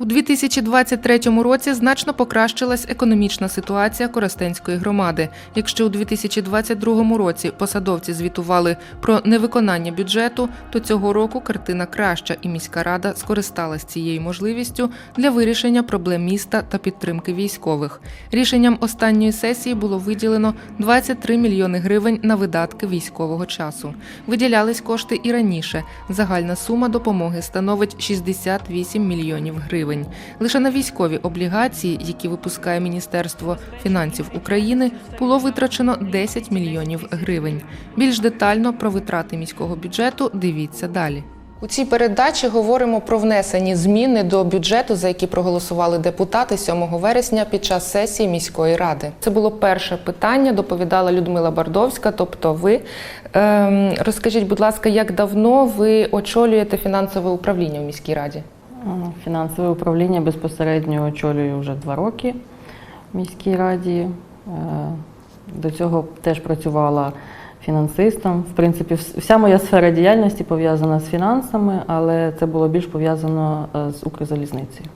У 2023 році значно покращилась економічна ситуація Коростенської громади. Якщо у 2022 році посадовці звітували про невиконання бюджету, то цього року картина краща, і міська рада скористалась цією можливістю для вирішення проблем міста та підтримки військових. Рішенням останньої сесії було виділено 23 мільйони гривень на видатки військового часу. Виділялись кошти і раніше. Загальна сума допомоги становить 68 мільйонів гривень. Лише на військові облігації, які випускає Міністерство фінансів України, було витрачено 10 мільйонів гривень. Більш детально про витрати міського бюджету дивіться далі. У цій передачі говоримо про внесені зміни до бюджету, за які проголосували депутати 7 вересня під час сесії міської ради. Це було перше питання. Доповідала Людмила Бардовська, тобто ви. Ем, розкажіть, будь ласка, як давно ви очолюєте фінансове управління в міській раді? Фінансове управління безпосередньо очолюю вже два роки в міській раді. Е, До цього теж працювала фінансистом. В принципі, вся моя сфера діяльності пов'язана з фінансами, але це було більш пов'язано е, з Укрзалізницею.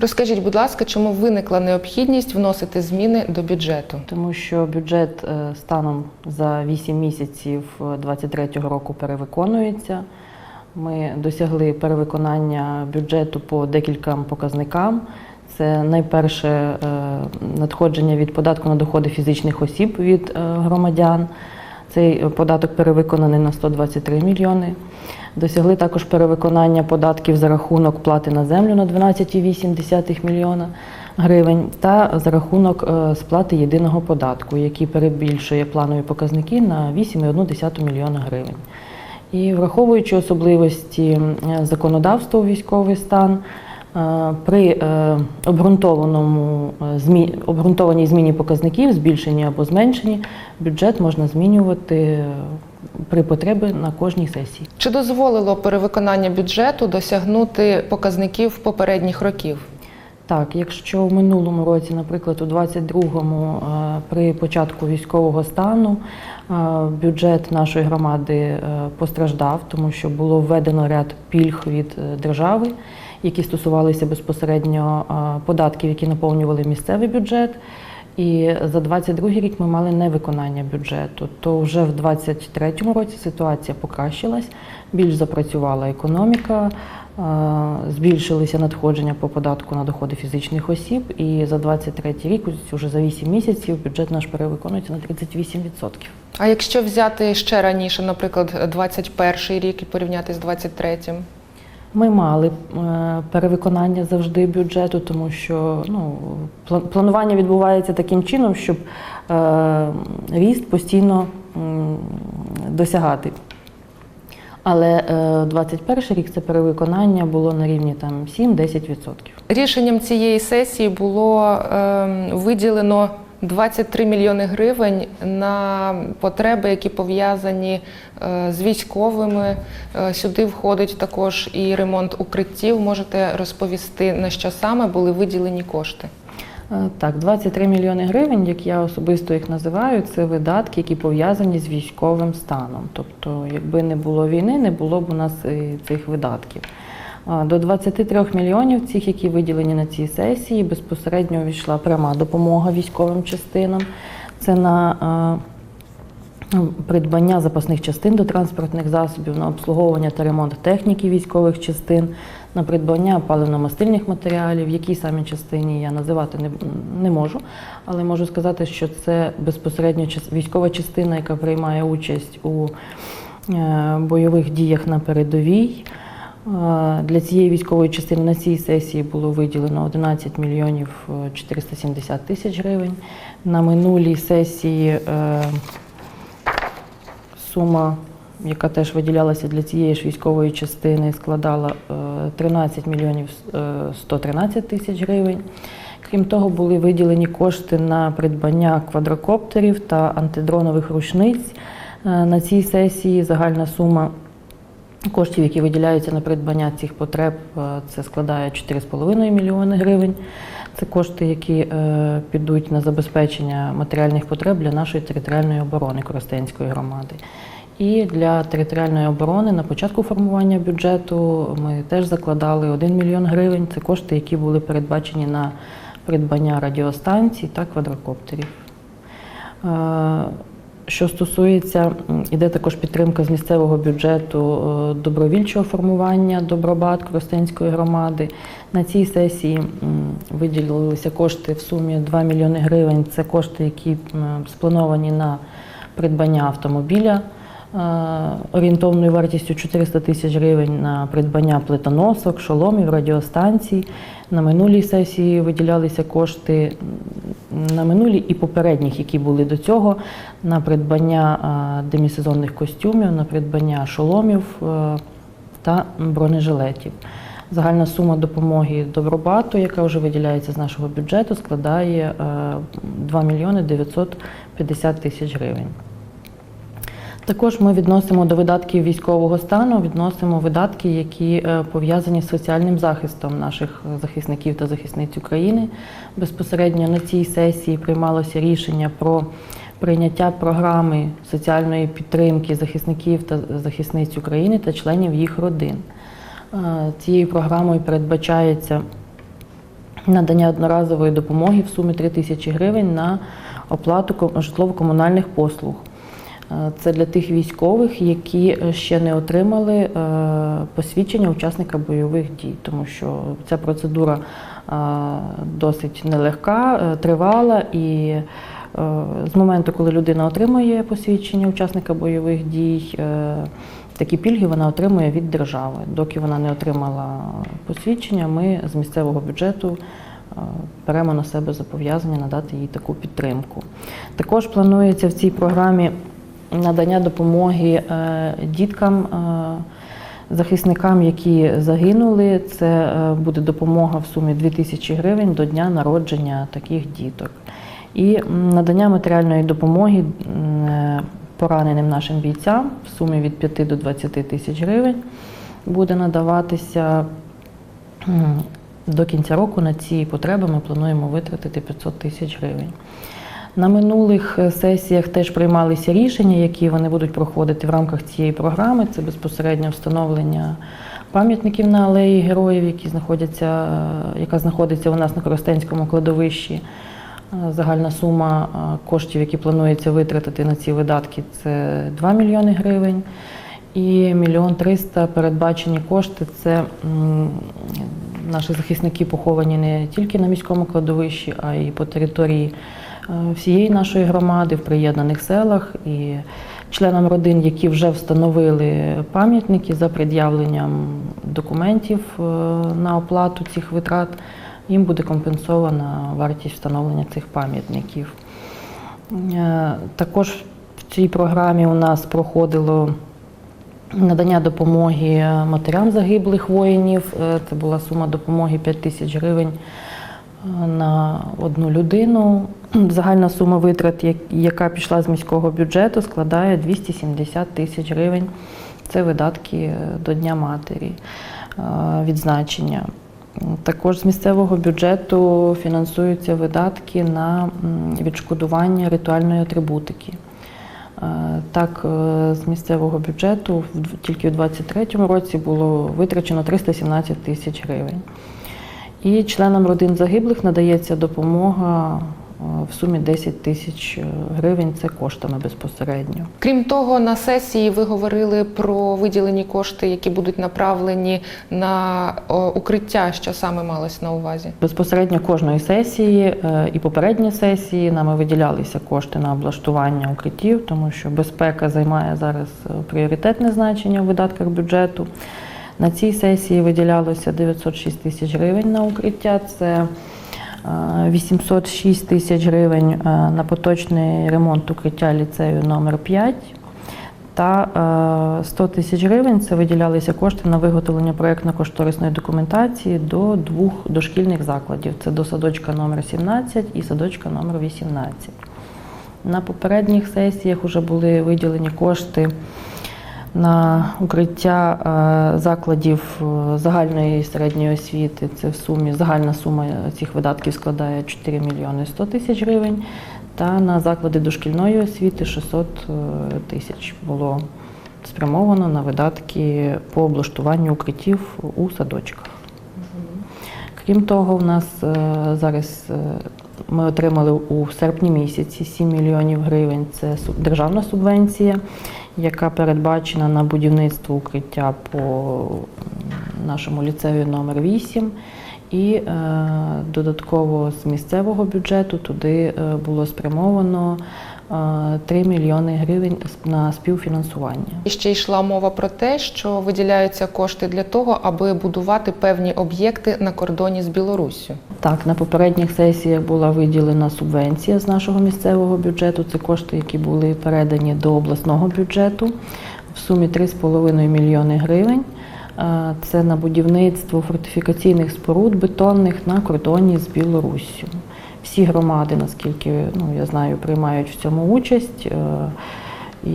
Розкажіть, будь ласка, чому виникла необхідність вносити зміни до бюджету? Тому що бюджет е, станом за 8 місяців 2023 року перевиконується. Ми досягли перевиконання бюджету по декільком показникам. Це найперше е, надходження від податку на доходи фізичних осіб від е, громадян. Цей податок перевиконаний на 123 мільйони. Досягли також перевиконання податків за рахунок плати на землю на 12,8 мільйона гривень та за рахунок е, сплати єдиного податку, який перебільшує планові показники на 8,1 мільйона гривень. І враховуючи особливості законодавства у військовий стан, е, при е, обґрунтованому е, обґрунтованій зміні показників, збільшенні або зменшенні, бюджет можна змінювати при потребі на кожній сесії. Чи дозволило перевиконання бюджету досягнути показників попередніх років? Так, якщо в минулому році, наприклад, у 22-му, е, при початку військового стану е, бюджет нашої громади е, постраждав, тому що було введено ряд пільг від держави, які стосувалися безпосередньо податків, які наповнювали місцевий бюджет. І за 22 рік ми мали невиконання бюджету. То вже в 23-му році ситуація покращилась, більш запрацювала економіка, е, збільшилися надходження по податку на доходи фізичних осіб. І за 23 рік, уже за 8 місяців, бюджет наш перевиконується на 38%. А якщо взяти ще раніше, наприклад, 21 рік і порівняти з 23-м? Ми мали е, перевиконання завжди бюджету, тому що ну, планування відбувається таким чином, щоб е, ріст постійно досягати. Але е, 21 рік це перевиконання було на рівні там 7-10%. Рішенням цієї сесії було ем, виділено 23 мільйони гривень на потреби, які пов'язані е, з військовими. Е, Сюди входить також і ремонт укриттів. Можете розповісти, на що саме були виділені кошти? Е, Так, 23 мільйони гривень, як я особисто їх називаю, це видатки, які пов'язані з військовим станом. Тобто, якби не було війни, не було б у нас цих видатків. До 23 мільйонів цих, які виділені на цій сесії, безпосередньо увійшла пряма допомога військовим частинам. Це на придбання запасних частин до транспортних засобів, на обслуговування та ремонт техніки військових частин, на придбання паливно-мастильних матеріалів, які самі частині я називати не, не можу, але можу сказати, що це безпосередньо військова частина, яка приймає участь у е, бойових діях на передовій. Е, Для цієї військової частини на цій сесії було виділено 11 мільйонів е, 470 тисяч гривень. На минулій сесії е, сума, яка теж виділялася для цієї ж військової частини, складала е, 13 мільйонів е, 113 тисяч гривень. Крім того, були виділені кошти на придбання квадрокоптерів та антидронових рушниць. Е, На цій сесії загальна сума коштів, які виділяються на придбання цих потреб, е, це складає 4,5 мільйони гривень. Це кошти, які е, підуть на забезпечення матеріальних потреб для нашої територіальної оборони Коростенської громади. І для територіальної оборони на початку формування бюджету ми теж закладали 1 мільйон гривень. Це кошти, які були передбачені на придбання радіостанцій та квадрокоптерів. Що стосується, іде також підтримка з місцевого бюджету е, добровільчого формування Добробат Коростенської громади. На цій сесії виділилися кошти в сумі 2 мільйони гривень. Це кошти, які сплановані на придбання автомобіля орієнтовною вартістю 400 тисяч гривень на придбання плитоносок, шоломів, радіостанцій. На минулій сесії виділялися кошти на минулій і попередніх, які були до цього, на придбання е, демісезонних костюмів, на придбання шоломів е, та бронежилетів. Загальна сума допомоги Добробату, яка вже виділяється з нашого бюджету, складає е, 2 мільйони 950 тисяч гривень. Також ми відносимо до видатків військового стану, відносимо видатки, які е, пов'язані з соціальним захистом наших захисників та захисниць України. Безпосередньо на цій сесії приймалося рішення про прийняття програми соціальної підтримки захисників та захисниць України та членів їх родин. Е, Цією програмою передбачається надання одноразової допомоги в сумі 3 тисячі гривень на оплату ко- житлово-комунальних послуг. Е, Це для тих військових, які е, ще не отримали е, посвідчення учасника бойових дій, тому що ця процедура досить нелегка, тривала і з моменту, коли людина отримує посвідчення учасника бойових дій, такі пільги вона отримує від держави. Доки вона не отримала посвідчення, ми з місцевого бюджету беремо на себе зобов'язання надати їй таку підтримку. Також планується в цій програмі надання допомоги е, діткам. е, Захисникам, які загинули, це е, буде допомога в сумі 2 тисячі гривень до дня народження таких діток. І надання матеріальної допомоги пораненим нашим бійцям в сумі від 5 до 20 тисяч гривень буде надаватися. До кінця року на ці потреби ми плануємо витратити 500 тисяч гривень. На минулих е, сесіях теж приймалися рішення, які вони будуть проходити в рамках цієї програми. Це безпосередньо встановлення пам'ятників на алеї героїв, які знаходяться, е, яка знаходиться у нас на Коростенському кладовищі. Е, Загальна сума коштів, які планується витратити на ці видатки, це 2 мільйони гривень. І мільйон триста передбачені кошти. Це наші захисники поховані не тільки на міському кладовищі, а й по території всієї нашої громади в приєднаних селах. І членам родин, які вже встановили пам'ятники за пред'явленням документів е, на оплату цих витрат, їм буде компенсована вартість встановлення цих пам'ятників. Е, Також в цій програмі у нас проходило надання допомоги матерям загиблих воїнів. Е, Це була сума допомоги 5 тисяч гривень е, на одну людину. Загальна сума витрат, яка пішла з міського бюджету, складає 270 тисяч гривень. Це видатки е, до Дня матері, е, відзначення. Також з місцевого бюджету фінансуються видатки на відшкодування ритуальної атрибутики. Е, Так, з місцевого бюджету тільки у 2023 році було витрачено 317 тисяч гривень. І членам родин загиблих надається допомога е, в сумі 10 тисяч е, гривень. Це коштами безпосередньо. Крім того, на сесії ви говорили про виділені кошти, які будуть направлені на укриття, що саме малось на увазі. Безпосередньо кожної сесії е, і попередні сесії нами виділялися кошти на облаштування укриттів, тому що безпека займає зараз е, пріоритетне значення у видатках бюджету. На цій сесії виділялося 906 тисяч гривень на укриття. Це е, 806 тисяч гривень е, на поточний ремонт укриття ліцею номер 5 та е, 100 тисяч гривень це виділялися кошти на виготовлення проєктно-кошторисної документації до двох дошкільних закладів. Це до садочка номер 17 і садочка номер 18. На попередніх сесіях вже були виділені кошти на укриття е, закладів е, загальної і середньої освіти. Це в сумі загальна сума цих видатків складає 4 мільйони 100 тисяч гривень. Та на заклади дошкільної освіти 600 е, тисяч було спрямовано на видатки по облаштуванню укриттів у садочках. Крім того, в нас зараз ми отримали у серпні місяці 7 мільйонів гривень. Це державна субвенція, яка передбачена на будівництво укриття по нашому ліцею номер 8 І е, додатково з місцевого бюджету туди е, було спрямовано 3 мільйони гривень на співфінансування. І ще йшла мова про те, що виділяються кошти для того, аби будувати певні об'єкти на кордоні з Білоруссю. Так, на попередніх сесіях була виділена субвенція з нашого місцевого бюджету. Це кошти, які були передані до обласного бюджету в сумі 3,5 мільйони гривень. Е, Це на будівництво фортифікаційних споруд бетонних на кордоні з Білоруссю. Всі громади, наскільки ну, я знаю, приймають в цьому участь. Е, І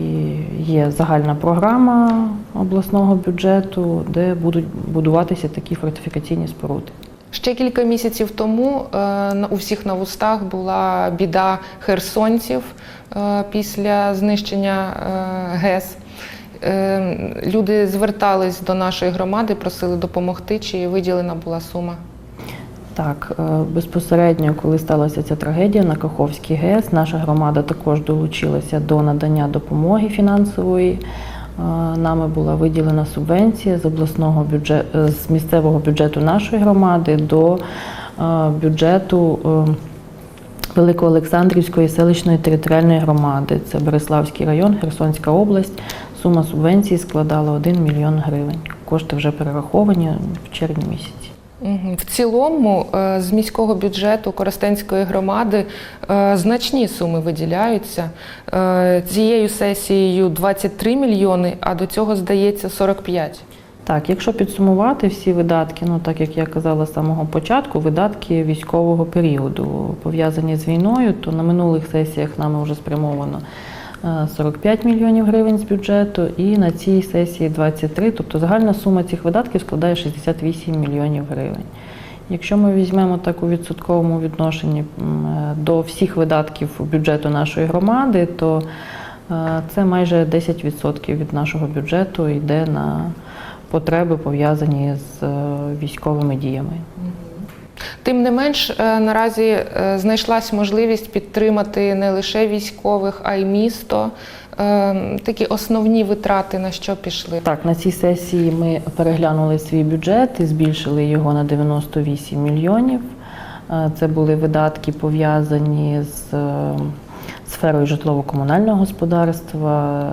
є загальна програма обласного бюджету, де будуть будуватися такі фортифікаційні споруди. Ще кілька місяців тому е, у всіх на вустах була біда херсонців е, після знищення ГЕС. Люди звертались до нашої громади, просили допомогти, чи виділена була сума. Так, е, безпосередньо, коли сталася ця трагедія на Каховській ГЕС, наша громада також долучилася до надання допомоги фінансової. Е, Нами була виділена субвенція з обласного бюджету з місцевого бюджету нашої громади до е, бюджету е, Великоолександрівської селищної територіальної громади. Це Береславський район, Херсонська область. Сума субвенції складала 1 мільйон гривень. Кошти вже перераховані в червні місяці. В цілому е, з міського бюджету Коростенської громади е, значні суми виділяються. Е, Цією сесією 23 мільйони, а до цього здається 45. Так, якщо підсумувати всі видатки, ну так як я казала з самого початку, видатки військового періоду пов'язані з війною, то на минулих сесіях нами вже спрямовано 45 мільйонів гривень з бюджету, і на цій сесії 23, тобто загальна сума цих видатків складає 68 мільйонів гривень. Якщо ми візьмемо так у відсотковому відношенні е, до всіх видатків бюджету нашої громади, то е, це майже 10% від нашого бюджету йде на потреби пов'язані з е, військовими діями. Тим не менш, е, наразі е, знайшлась можливість підтримати не лише військових, а й місто. Е, Такі основні витрати на що пішли. Так, на цій сесії ми переглянули свій бюджет і збільшили його на 98 мільйонів. Це були видатки пов'язані з сферою житлово-комунального господарства,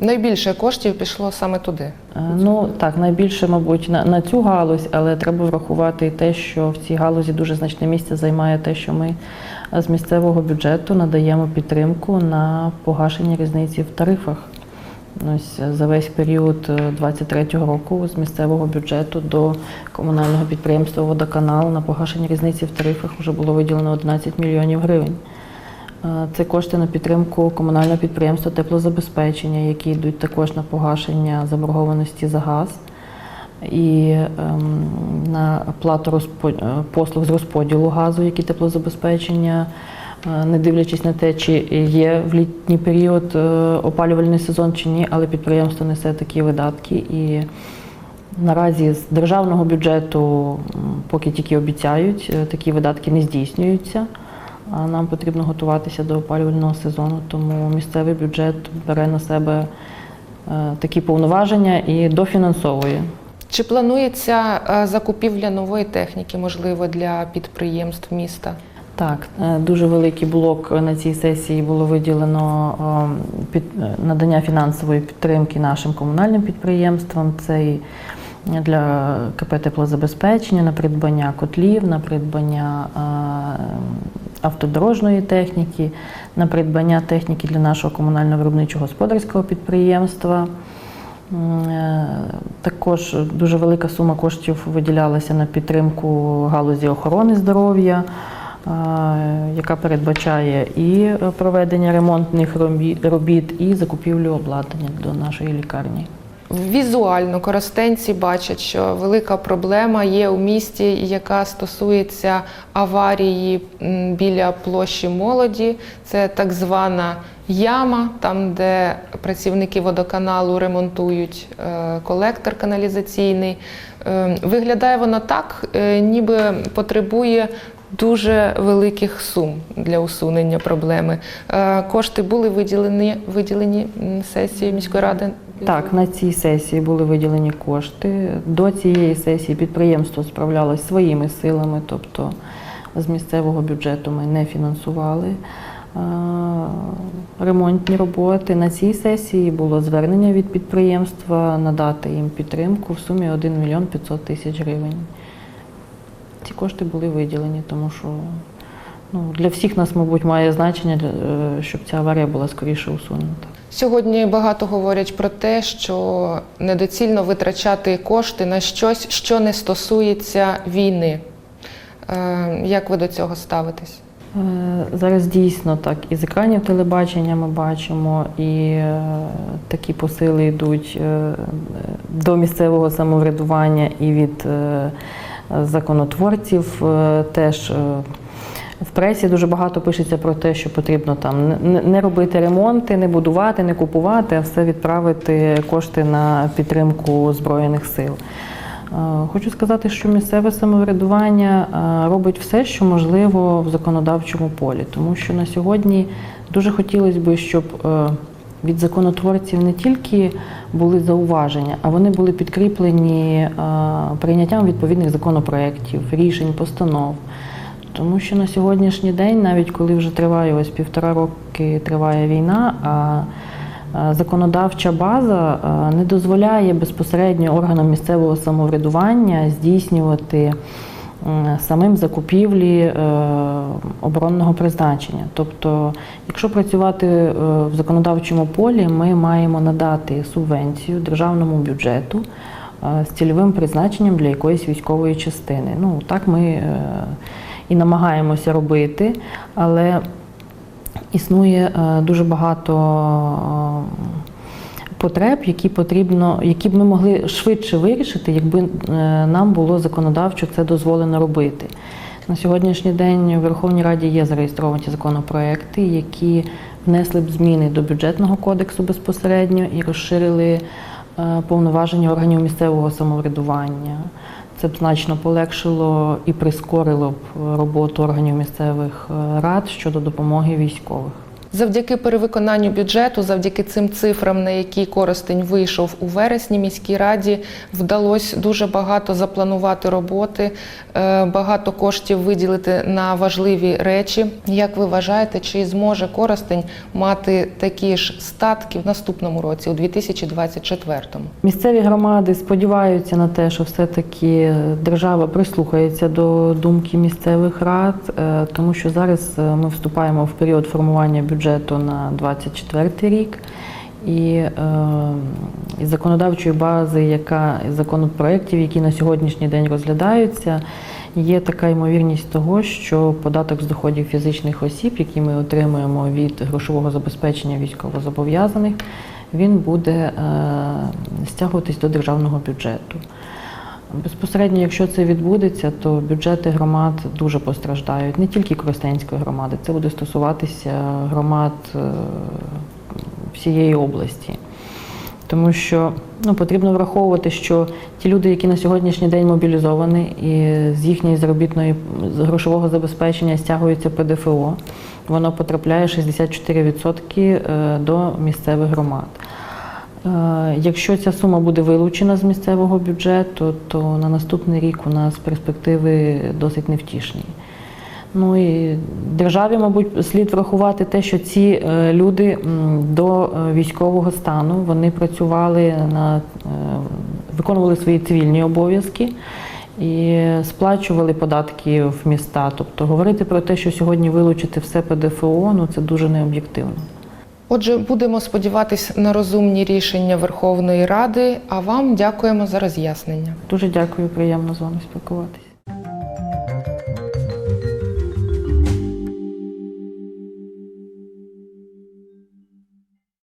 Найбільше коштів пішло саме туди. Е, Ну так, найбільше, мабуть, на, на цю галузь, але треба врахувати і те, що в цій галузі дуже значне місце займає те, що ми е, з місцевого бюджету надаємо підтримку на погашення різниці в тарифах. Ось е, за весь період 23-го року з місцевого бюджету до комунального підприємства Водоканал на погашення різниці в тарифах вже було виділено 11 мільйонів гривень. Е, Це кошти на підтримку комунального підприємства теплозабезпечення, які йдуть також на погашення заборгованості за газ і ем, на плату е, послуг з розподілу газу, які теплозабезпечення, е, не дивлячись на те, чи є в літній період опалювальний сезон чи ні, але підприємство несе такі видатки і. Наразі з державного бюджету, поки тільки обіцяють, такі видатки не здійснюються. А нам потрібно готуватися до опалювального сезону, тому місцевий бюджет бере на себе е, такі повноваження і дофінансовує. Чи планується е, закупівля нової техніки, можливо, для підприємств міста? Так, е, дуже великий блок на цій сесії було виділено під надання фінансової підтримки нашим комунальним підприємствам. Це і для КП теплозабезпечення, на придбання котлів, на придбання автодорожної техніки, на придбання техніки для нашого комунального виробничого господарського підприємства. Е, Також дуже велика сума коштів виділялася на підтримку галузі охорони здоров'я, е, яка передбачає і проведення ремонтних робіт, і закупівлю обладнання до нашої лікарні. Візуально коростенці бачать, що велика проблема є у місті, яка стосується аварії біля площі молоді. Це так звана яма, там, де працівники водоканалу ремонтують е, колектор каналізаційний. Е, Виглядає воно так, е, ніби потребує дуже великих сум для усунення проблеми. Кошти були виділені, виділені сесією міської ради. Так, на цій сесії були виділені кошти. До цієї сесії підприємство справлялось своїми силами, тобто з місцевого бюджету ми не фінансували е, ремонтні роботи. На цій сесії було звернення від підприємства надати їм підтримку в сумі 1 мільйон 500 тисяч гривень. Ці кошти були виділені, тому що ну, для всіх нас, мабуть, має значення, е, щоб ця аварія була скоріше усунута. Сьогодні багато говорять про те, що недоцільно витрачати кошти на щось, що не стосується війни. Е, Як ви до цього ставитесь? Е, Зараз дійсно так і з екранів телебачення ми бачимо, і е, такі посили йдуть до місцевого самоврядування і від законотворців. Теж в пресі дуже багато пишеться про те, що потрібно там не- робити ремонти, не будувати, не купувати, а все відправити кошти на підтримку Збройних сил. Е, Хочу сказати, що місцеве самоврядування е, робить все, що можливо в законодавчому полі, тому що на сьогодні дуже хотілося б, щоб е, від законотворців не тільки були зауваження, а вони були підкріплені прийняттям відповідних законопроєктів, рішень, постанов. Тому що на сьогоднішній день, навіть коли вже триває ось півтора роки триває війна, а законодавча база не дозволяє безпосередньо органам місцевого самоврядування здійснювати самим закупівлі е, оборонного призначення. Тобто, якщо працювати е, в законодавчому полі, ми маємо надати субвенцію державному бюджету е, з цільовим призначенням для якоїсь військової частини. Ну так ми і намагаємося робити, але існує е, дуже багато е, потреб, які потрібно, які б ми могли швидше вирішити, якби е, нам було законодавчо це дозволено робити. На сьогоднішній день у Верховній Раді є зареєстровані законопроекти, які внесли б зміни до бюджетного кодексу безпосередньо і розширили повноваження органів місцевого самоврядування. Це б значно полегшило і прискорило б роботу органів місцевих е, рад щодо допомоги військових. Завдяки перевиконанню бюджету, завдяки цим цифрам, на які Коростень вийшов у вересні міській раді, вдалося дуже багато запланувати роботи, е, багато коштів виділити на важливі речі. Як ви вважаєте, чи зможе Коростень мати такі ж статки в наступному році, у 2024-му? Місцеві громади сподіваються на те, що все-таки держава прислухається до думки місцевих рад, е, тому що зараз е, ми вступаємо в період формування бюджету на 24 рік. І е, із законодавчої бази, яка із законопроєктів, які на сьогоднішній день розглядаються, є така ймовірність того, що податок з доходів фізичних осіб, який ми отримуємо від грошового забезпечення військовозобов'язаних, він буде е, стягуватись до державного бюджету. Безпосередньо, якщо це відбудеться, то бюджети громад дуже постраждають. Не тільки Коростенської громади, це буде стосуватися громад е, всієї області. Тому що ну, потрібно враховувати, що ті люди, які на сьогоднішній день мобілізовані, і з їхньої заробітної з грошового забезпечення стягується ПДФО, воно потрапляє 64% е, до місцевих громад. Е, Якщо ця сума буде вилучена з місцевого бюджету, то на наступний рік у нас перспективи досить невтішні. Ну і державі, мабуть, слід врахувати те, що ці е, люди до е, військового стану вони працювали на виконували свої цивільні обов'язки і сплачували податки в міста. Тобто говорити про те, що сьогодні вилучити все ПДФО, ну це дуже необ'єктивно. Отже, будемо сподіватись на розумні рішення Верховної Ради. А вам дякуємо за роз'яснення. Дуже дякую, приємно з вами спілкуватися.